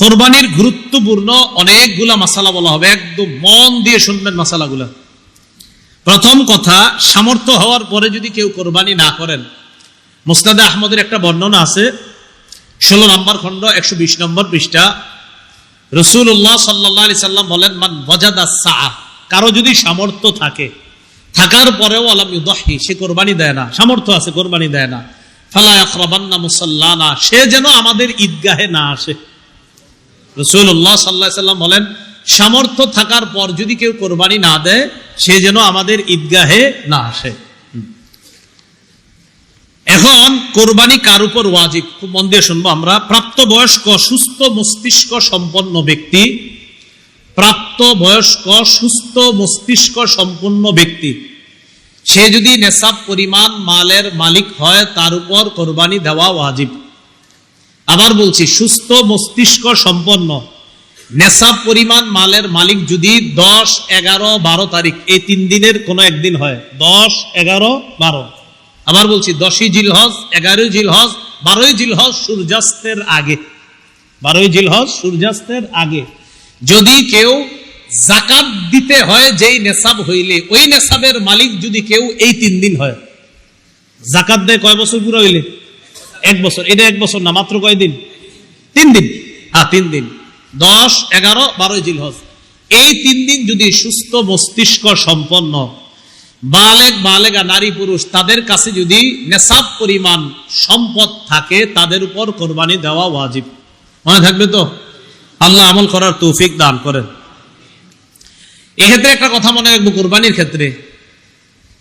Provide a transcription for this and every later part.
কোরবানির গুরুত্বপূর্ণ অনেকগুলা মশালা বলা হবে। একদম মন দিয়ে শুনবেন মাসালাগুলা প্রথম কথা, সামর্থ্য হওয়ার পরে যদি কেউ কোরবানি না করেন, মুস্তাদে আহমদের একটা বর্ণনা আছে। ষোলো নম্বর খণ্ড, একশো বিশ নম্বর পৃষ্ঠা। রসুল্লাহ সাল্লাহ আলি সাল্লাম বলেন, মান বজাদা সাহ কারও যদি সামর্থ্য থাকে, থাকার পরেও আলাম ইউদাহি সে কোরবানি দেয় না। সামর্থ্য আছে, কোরবানি দেয় না। ফালা আখরাবান্না মুসাল্লানা, সে যেন আমাদের ঈদগাহে না আসে। রসুল্লাহ সাল্লাহ সাল্লাম বলেন, সামর্থ্য থাকার পর যদি কেউ কোরবানি না দেয়, সে যেন আমাদের ঈদগাহে না আসে। এখন কোরবানি কার উপর ওয়াজিব? খুব মন দিয়ে শুনব আমরা। সুস্থ মস্তিষ্ক সম্পন্ন ব্যক্তি প্রাপ্ত বয়স্ক সুস্থ মস্তিষ্ক সম্পন্ন ব্যক্তি, সে যদি নেশাব পরিমাণ মালের মালিক হয়, তার উপর কোরবানি দেওয়া ওয়াজিব। আবার বলছি, সুস্থ মস্তিষ্ক সম্পন্ন। নেশাব পরিমাণ মালের মালিক যদি দশ, এগারো, বারো তারিখ, এই তিন দিনের কোনো একদিন হয়, দশ, এগারো, বারো। আবার বলছি, দশই জিলহজ, এগারোই জিলহজ, বারোই জিলহজ সূর্যাস্তের আগে। বারোই জিলহজ সূর্যাস্তের আগে। যদি কেউ জাকাত দিতে হয় যেই নেশাব হইলে, ওই নেশাবের মালিক যদি কেউ এই তিন দিন হয়। জাকাত দেয় কয় বছর পুরো হইলে? এক বছর। এটা এক বছর না, মাত্র কয়দিন? তিন দিন। হ্যাঁ তিন দিন। দশ, এগারো, বারোই জিলহজ। এই তিন দিন যদি সুস্থ মস্তিষ্ক সম্পন্ন বালেক বালেগা নারী, পুরুষ তাদের কাছে যদি নেশাব পরিমাণ সম্পদ থাকে, তাদের উপর কোরবানি দেওয়া ওয়াজিব। মনে থাকবে তো? আল্লাহ আমল করার তৌফিক দান করেন। এক্ষেত্রে একটা কথা মনে রাখব, কোরবানির ক্ষেত্রে।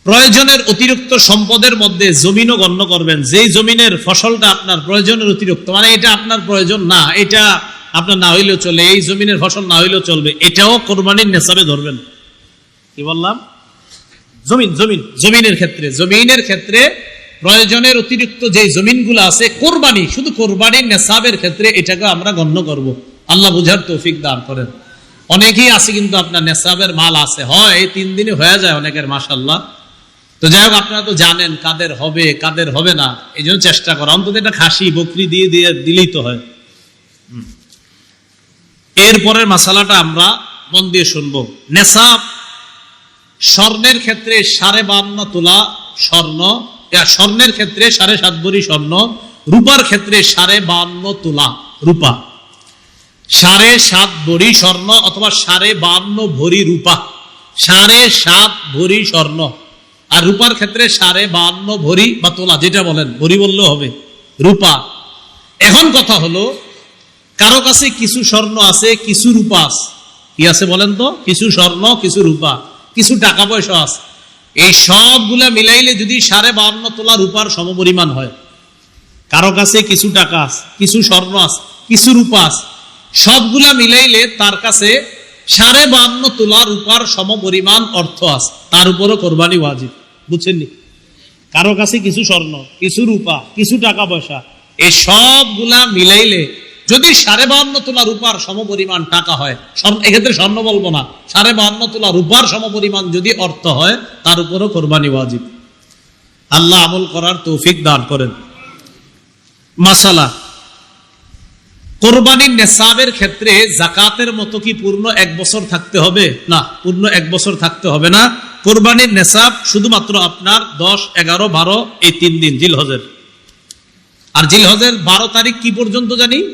প্রয়োজনের অতিরিক্ত সম্পদের মধ্যে জমিনও গণ্য করবেন। যেই জমিনের ফসলটা আপনার প্রয়োজনের অতিরিক্ত মানে এটা আপনার প্রয়োজন না, এটা আপনার না হইলেও চলে, এই জমিনের ফসল না হইলেও চলবে, এটাও কোরবানির নেশাবে ধরবেন। কি বললাম? জমিন জমিন, জমিনের ক্ষেত্রে জমিনের ক্ষেত্রে প্রয়োজনের অতিরিক্ত যে জমিনগুলো আছে, কোরবানি, শুধু কোরবানির নেশাবের ক্ষেত্রে এটাকে আমরা গণ্য করব। আল্লাহ বুঝার তৌফিক দান করেন। অনেকেই আছে কিন্তু আপনার নেশাবের মাল আছে, হয় এই তিন দিনে হয়ে যায় অনেকের মাসাল্লাহ তো যাই হোক, আপনারা তো জানেন কাদের হবে কাদের হবে না। এই জন্য চেষ্টা করা। অন্তত এটা খাসি, বকরি দিয়ে দিয়ে দিলেই তো হয়। এরপরের মাসালাটা আমরা মন দিয়ে শুনব। নেশাব স্বর্ণের ক্ষেত্রে সাড়ে বান্ন তোলা স্বর্ণ স্বর্ণের ক্ষেত্রে সাড়ে সাত ভরি স্বর্ণ, রূপার ক্ষেত্রে সাড়ে বান্ন তোলা রূপা। সাড়ে সাত ভরি স্বর্ণ অথবা সাড়ে বান্ন ভরি রূপা। সাড়ে সাত ভরি স্বর্ণ। আর রূপার ক্ষেত্রে সাড়ে বান্ন ভরি বা তোলা, যেটা বলেন, ভরি বললেও হবে, রূপা। এখন কথা হলো, কারও কাছে কিছু স্বর্ণ আছে, কিছু রূপা আছে। কি আছে বলেন তো? কিছু স্বর্ণ, কিছু রূপা, কিছু টাকা পয়সা আছে। এই সবগুলা মিলাইলে যদি সাড়ে বান্ন তোলা রূপার সমপরিমাণ হয়, কারও কাছে কিছু টাকা আছে, কিছু স্বর্ণ আছে, কিছু রূপা আছে, সবগুলা মিলাইলে তার কাছে সাড়ে বান্ন তোলা রূপার সমপরিমাণ অর্থ আছে। তার উপরও কোরবানি ওয়াজিব। বুঝছেননি? কারও কাছে কিছু স্বর্ণ, কিছু রূপা, কিছু টাকা পয়সা এই সবগুলা মিলাইলে যদি সাড়ে বাহান্ন তোলা রূপার সমপরিমাণ টাকা হয় এক্ষেত্রে স্বর্ণ বলব না, সাড়ে বাহান্ন তোলা রূপার সমপরিমাণ যদি অর্থ হয়, তার উপরও কোরবানি ওয়াজিব। আল্লাহ আমল করার তৌফিক দান করেন। মাসালা, কোরবানির নেশাবের ক্ষেত্রে জাকাতের মতো কি পূর্ণ এক বছর থাকতে হবে? না, পূর্ণ এক বছর থাকতে হবে না। কোরবানির নেশাব শুধুমাত্র আপনার দশ, এগারো, বারো, এই তিন দিন জিলহজের। আর জিলহজের বারো তারিখ কি পর্যন্ত জানি?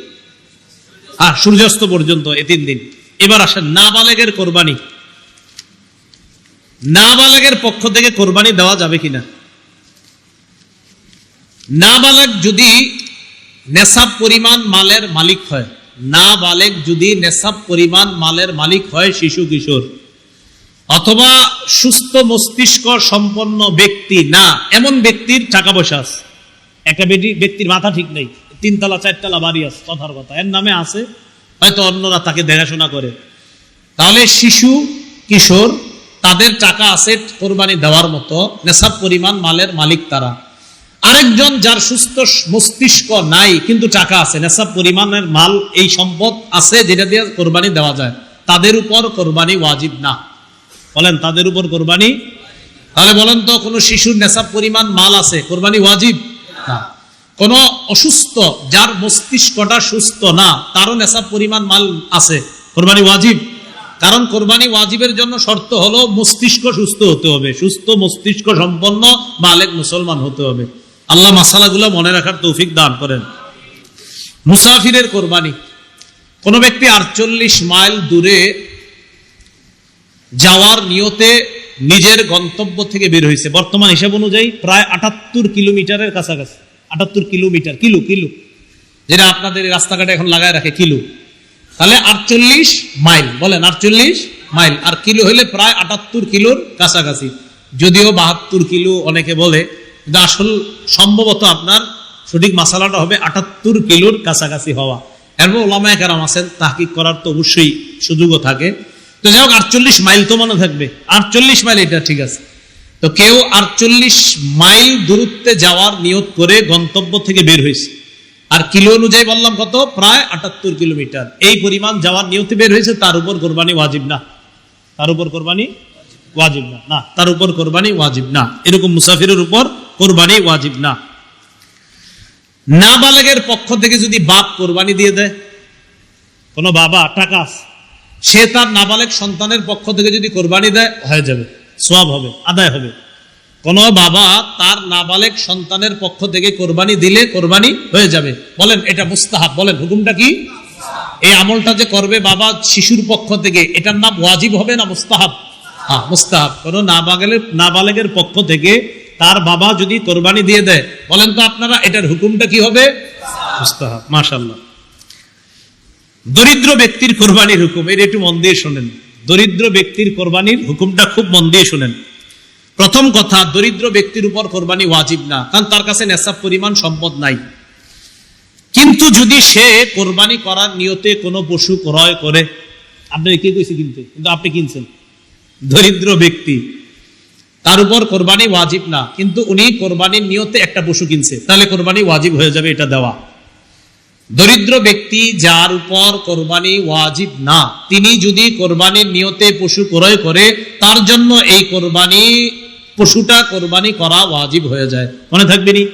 আর সূর্যাস্ত পর্যন্ত, এই তিন দিন। এবার আসেন নাবালেগের কোরবানি। নাবালেগের পক্ষ থেকে কোরবানি দেওয়া যাবে কিনা? নাবালেগ যদি নেশাব পরিমাণ মালের মালিক হয় না বালেক যদি নেশাব পরিমাণ মালের মালিক হয় শিশু কিশোর অথবা সুস্থ মস্তিষ্ক সম্পন্ন ব্যক্তি, না, এমন ব্যক্তির টাকা পয়সা আছে। একটা ব্যক্তির মাথা ঠিক নেই, তিনতলা, চারতলা বাড়ি আছে, কথার কথা। এর নামে আছে, হয়তো অন্যরা তাকে দেখাশোনা করে। তাহলে শিশু, কিশোর, তাদের টাকা আছে কোরবানি দেওয়ার মতো, নেশাব পরিমাণ মালের মালিক তারা। আরেকজন যার সুস্থ মস্তিষ্ক নাই, কিন্তু টাকা আছে, নেশাব পরিমাণের মাল, এই সম্পদ আছে, যেটা দিয়ে কোরবানি দেওয়া যায়। তাদের উপর কোরবানি ওয়াজিব না। বলেন, তাদের উপর কোরবানি? তাহলে বলেন তো, কোনো শিশুর নেশাব পরিমাণ মাল আছে, কোরবানি ওয়াজিব? না। কোন অসুস্থ যার মস্তিষ্কটা সুস্থ না, তারও নেশাব পরিমাণ মাল আছে, কোরবানি ওয়াজিব? কারণ কোরবানি ওয়াজিবের জন্য শর্ত হলো, মস্তিষ্ক সুস্থ হতে হবে, সুস্থ মস্তিষ্ক সম্পন্ন মালেক মুসলমান হতে হবে। আল্লাহ মাসালাগুলো মনে রাখার তৌফিক দান করেন। মুসাফিরের কোরবানি। কোন ব্যক্তি আটচল্লিশ মাইল দূরে যাওয়ার নিয়তে নিজের গন্তব্য থেকে বের হয়েছে। বর্তমান হিসাব অনুযায়ী প্রায় আটাত্তর কিলোমিটারের কাছাকাছি। আটাত্তর কিলোমিটার, কিলো কিলো। যেটা আপনাদের রাস্তাঘাটে এখন লাগায় রাখে, কিলো। তাহলে আটচল্লিশ মাইল, বলেন আটচল্লিশ মাইল। আর কিলো হলে প্রায় আটাত্তর কিলোর কাছাকাছি। যদিও বাহাত্তর কিলো অনেকে বলে, কিন্তু আসল সম্ভবত আপনার সঠিক মাসালাটা হবে আটাত্তর কিলোর কাছাকাছি হওয়া। এরপর ওলামায় কারাম আছেন, তাহকিক করার তো অবশ্যই সুযোগও থাকে। তো যাই হোক আটচল্লিশ মাইল তো মনে থাকবে। আটচল্লিশ মাইল এটা ঠিক আছে। তো কেউ আটচল্লিশ মাইল দূরত্বে যাওয়ার নিয়ত করে গন্তব্য থেকে বের হয়েছে। আর কিলো অনুযায়ী বললাম কত? প্রায় আটাত্তর কিলোমিটার। এই পরিমাণ যাওয়ার নিয়তে বের হয়েছে তার উপর কোরবানি ওয়াজিব না। তার উপর কোরবানি ওয়াজিব না। না তার উপর কোরবানি ওয়াজিব না। এরকম মুসাফিরের উপর কোরবানি ওয়াজিব না। নাবালেগের পক্ষ থেকে যদি বাপ কোরবানি দিয়ে দেয় কোনো বাবা টাকা আছে, সে তার নাবালেগ সন্তানের পক্ষ থেকে যদি কোরবানি দেয়, হয়ে যাবে সব হবে, আদায় হবে। কোন বাবা তার নাবালেগ সন্তানের পক্ষ থেকে কোরবানি দিলে কোরবানি হয়ে যাবে। বলেন, এটা মুস্তাহাব। বলেন, হুকুমটা কি? এই আমলটা যে করবে বাবা শিশুর পক্ষ থেকে, এটার নাম ওয়াজিব হবে না মুস্তাহাব? হ্যাঁ মুস্তাহাব। কোন নাবালেগের নাবালেগের পক্ষ থেকে তার বাবা যদি কোরবানি দিয়ে দেয়, বলেন তো আপনারা, এটার হুকুমটা কি হবে? মুস্তাহাব। মাশাল্লাহ দরিদ্র ব্যক্তির কোরবানির হুকুম। এর একটু মন দিয়ে শোনেন। দরিদ্র ব্যক্তির কোরবানির হুকুমটা খুব মন দিয়ে শোনেন। প্রথম কথা, দরিদ্র ব্যক্তির উপর কোরবানি ওয়াজিব না, কারণ তার কাছে নেশাব পরিমাণ সম্পদ নাই। কিন্তু যদি সে কোরবানি করার নিয়তে কোনো পশু ক্রয় করে, আপনি কে কইছে কিনতে? কিন্তু আপনি কিনছেন। দরিদ্র ব্যক্তি, তার উপর কোরবানি ওয়াজিব না, কিন্তু উনি কোরবানির নিয়তে একটা পশু কিনছে, তাহলে কোরবানি ওয়াজিব হয়ে যাবে এটা দেওয়া। দরিদ্র ব্যক্তি যার উপর কোরবানি ওয়াজিব না, তিনি যদি কোরবানির নিয়তে পশু ক্রয় করে, তার জন্য এই কোরবানি, পশুটা কোরবানি করা ওয়াজিব হয়ে যায়। মনে থাকবে নি?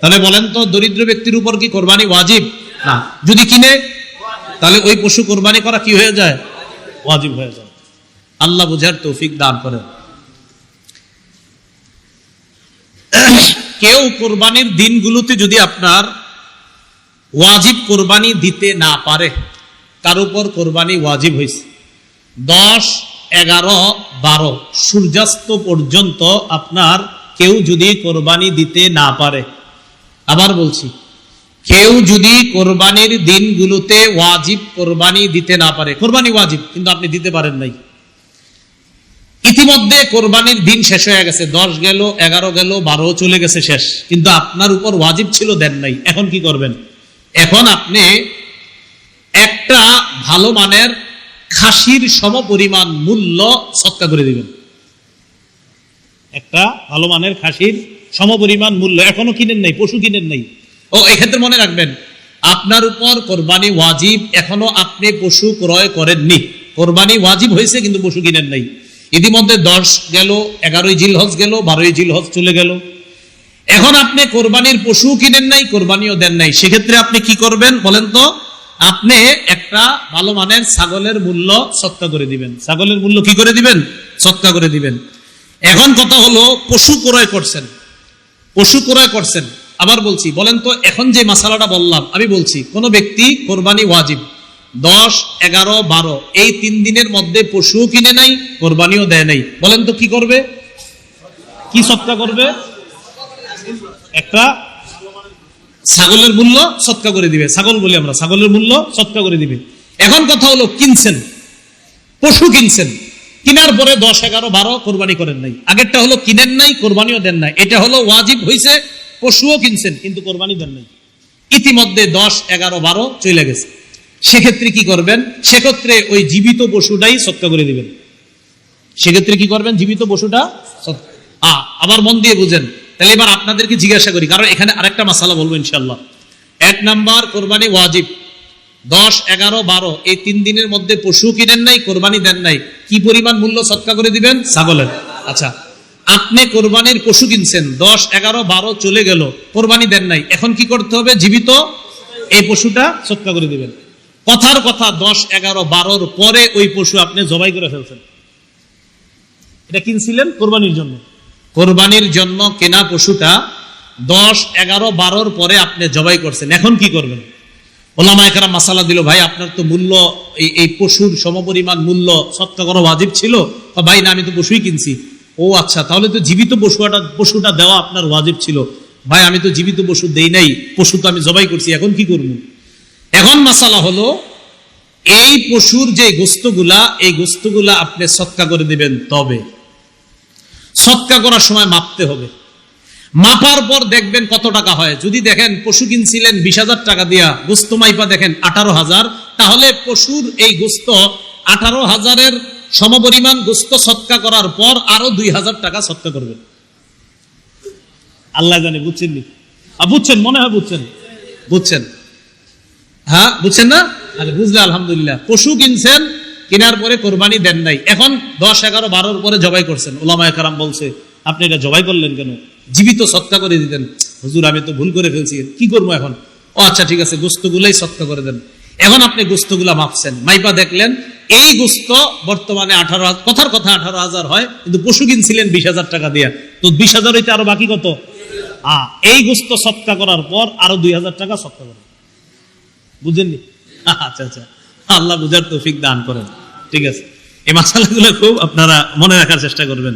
তাহলে বলেন তো, দরিদ্র ব্যক্তির উপর কি কোরবানি ওয়াজিব? না। যদি কিনে, তাহলে ওই পশু কোরবানি করা কি হয়ে যায়? ওয়াজিব হয়ে যায়। আল্লাহ বুঝার তৌফিক দান করেন। কেউ কোরবানির দিনগুলোতে যদি আপনার ওয়াজিব কোরবানি দিতে না পারে। তার উপর কোরবানি ওয়াজিব হয়েছে দশ, এগারো, বারো। সূর্যাস্ত পর্যন্ত আপনার কেউ যদি কোরবানি দিতে না পারে। আবার বলছি, কেউ যদি কোরবানির দিনগুলোতে ওয়াজিব কোরবানি দিতে না পারে। কোরবানি ওয়াজিব, কিন্তু আপনি দিতে পারেন নাই। ইতিমধ্যে কোরবানির দিন শেষ হয়ে গেছে। দশ গেল, এগারো গেল, বারো চলে গেছে শেষ। কিন্তু আপনার উপর ওয়াজিব ছিল, দেন নাই। এখন কি করবেন? এখন আপনি একটা ভালো মানের খাসির সমপরিমাণ মূল্য সৎকা করে দিবেন। একটা ভালো মানের খাসির সমপরিমাণ মূল্য এখনও কিনেন নাই পশু কিনেন নাই। ও এক্ষেত্রে মনে রাখবেন আপনার উপর কোরবানি ওয়াজিব এখনও আপনি পশু ক্রয় করেননি। কোরবানি ওয়াজিব হয়েছে কিন্তু পশু কিনেন নাই। ইতিমধ্যে দশ গেল এগারোই জিল জিলহজ গেল বারোই জিল জিলহজ চলে গেল। এখন আপনি কোরবানির পশু কিনেন নাই, কোরবানিও দেন নাই। সেক্ষেত্রে আপনি কি করবেন বলেন তো? আপনি একটা ভালো মানের ছাগলের মূল্য সৎকা করে দিবেন। ছাগলের মূল্য কি করে দিবেন? সৎকা করে দিবেন। এখন কথা হলো, পশু ক্রয় করছেন। পশু ক্রয় করছেন। আবার বলছি, বলেন তো, এখন যে মশালাটা বললাম, আমি বলছি, কোন ব্যক্তি কোরবানি ওয়াজিব। দশ, এগারো, বারো, এই তিন দিনের মধ্যে পশু কিনে নাই, কোরবানিও দেয় নাই। বলেন তো কি করবে? কি সৎকা করবে? একটা ছাগলের মূল্য সৎকা করে দিবে। ছাগল বলি আমরা, ছাগলের মূল্য সৎকা করে দিবে। এখন কথা হলো, কিনছেন, পশু কিনছেন, কিনার পরে দশ, এগারো, বারো কোরবানি করেন নাই। আগেরটা হলো কিনেন নাই, কোরবানিও দেন নাই। এটা হলো ওয়াজিব হয়েছে পশুও কিনছেন, কিন্তু কোরবানি দেন নাই। ইতিমধ্যে দশ, এগারো, বারো চলে গেছে। সেক্ষেত্রে কি করবেন? সেক্ষেত্রে ওই জীবিত পশুটাই সৎকা করে দিবেন। সেক্ষেত্রে কি করবেন? জীবিত পশুটা আবার মন দিয়ে বুঝেন। তাহলে এবার আপনাদেরকে জিজ্ঞাসা করি, কারণ এখানে আরেকটা মাসালা বলব ইনশাল্লাহ এক নাম্বার, কোরবানি ওয়াজিব। দশ, এগারো, বারো, এই তিন দিনের মধ্যে পশু কিনেন নাই, কোরবানি দেন নাই? কি পরিমাণ মূল্য সৎকা করে দিবেন? ছাগলের। আচ্ছা আপনি কোরবানির পশু কিনছেন, দশ, এগারো, বারো চলে গেল, কোরবানি দেন নাই, এখন কি করতে হবে? জীবিত এই পশুটা সৎকা করে দিবেন। কথার কথা, দশ, এগারো, বারোর পরে ওই পশু আপনি জবাই করে ফেলছেন। এটা কিনছিলেন কোরবানির জন্য? কোরবানির জন্য কেনা পশুটা দশ, এগারো, বারোর পরে আপনি জবাই করছেন। এখন কি করবেন? ওলামায়কারা মাসালা দিল, ভাই, আপনার তো মূল্য, এই এই পশুর সমপরিমাণ মূল্য সৎকা করা ওয়াজিব ছিল। ভাই, না, আমি তো পশুই কিনছি। ও আচ্ছা তাহলে তো জীবিত পশুটা পশুটা দেওয়া আপনার ওয়াজিব ছিল। ভাই, আমি তো জীবিত পশু দেই নাই, পশু তো আমি জবাই করছি, এখন কি করব? এখন মাসালা হলো, এই পশুর যে গোস্তগুলা, এই গোস্তগুলা আপনি সৎকা করে দিবেন তবে। সৎকা করার সময় মাপতে হবে। মাপার পর দেখবেন কত টাকা হয়। যদি দেখেন পশু কিনছিলেন বিশ হাজার টাকা দিয়া, গোস্ত মাইপা দেখেন আঠারো হাজার, তাহলে পশুর এই গোস্ত আঠারো হাজারের সমপরিমাণ গোস্ত সৎকা করার পর আরও দুই হাজার টাকা সৎকা করবেন আল্লাহ জানে, বুঝছেন নি? বুঝছেন? মনে হয় বুঝছেন। বুঝছেন? হ্যাঁ বুঝছেন না? আরে বুঝলে, আলহামদুলিল্লাহ। পশু কিনছেন, কেনার পরে কোরবানি দেন নাই। এখন দশ, এগারো, বারোর পরে জবাই করছেন। ওলামায় কারাম বলছে আপনি এটা জবাই করলেন কেন? জীবিত সৎকা করে দিতেন। হুজুর, আমি তো ভুল করে ফেলছি, কি করব এখন? ও আচ্ছা ঠিক আছে, গোস্তগুলাই সৎকা করে দেন। এখন আপনি গোস্তগুলা মাপছেন। মাইপা দেখলেন, এই গোস্ত বর্তমানে আঠারো কথার কথা আঠারো হাজার হয়, কিন্তু পশু কিনছিলেন বিশ হাজার টাকা দিয়া। তো বিশ হাজার হইতে আরও বাকি কত? আ, এই গোস্ত সৎকা করার পর আরও দুই হাজার টাকা সৎকা করেন। বুঝেননি? আচ্ছা আচ্ছা। আল্লাহ বুঝার তৌফিক দান করেন। ঠিক আছে। এই মাসালাগুলো খুব আপনারা মনে রাখার চেষ্টা করবেন।